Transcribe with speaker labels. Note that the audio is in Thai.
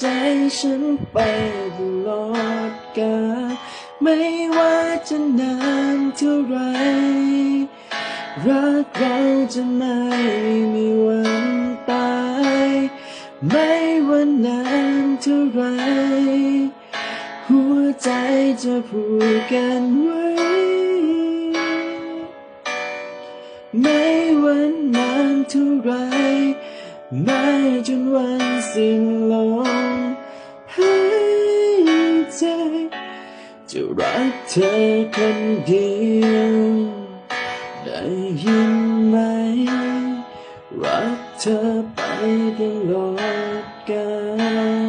Speaker 1: ใจฉันไปตลอดกาลไม่ว่าจะนานเท่าไร รักเราจะไม่มีวันตาย ไม่ว่านานเท่าไร หัวใจจะผูกกันไว้ ไม่ว่านานเท่าไร ไม่จนวันสิ้นลมหายใจ จะรักเธอคนเดียว ได้ยินไหม รักเธอไปตลอดกาล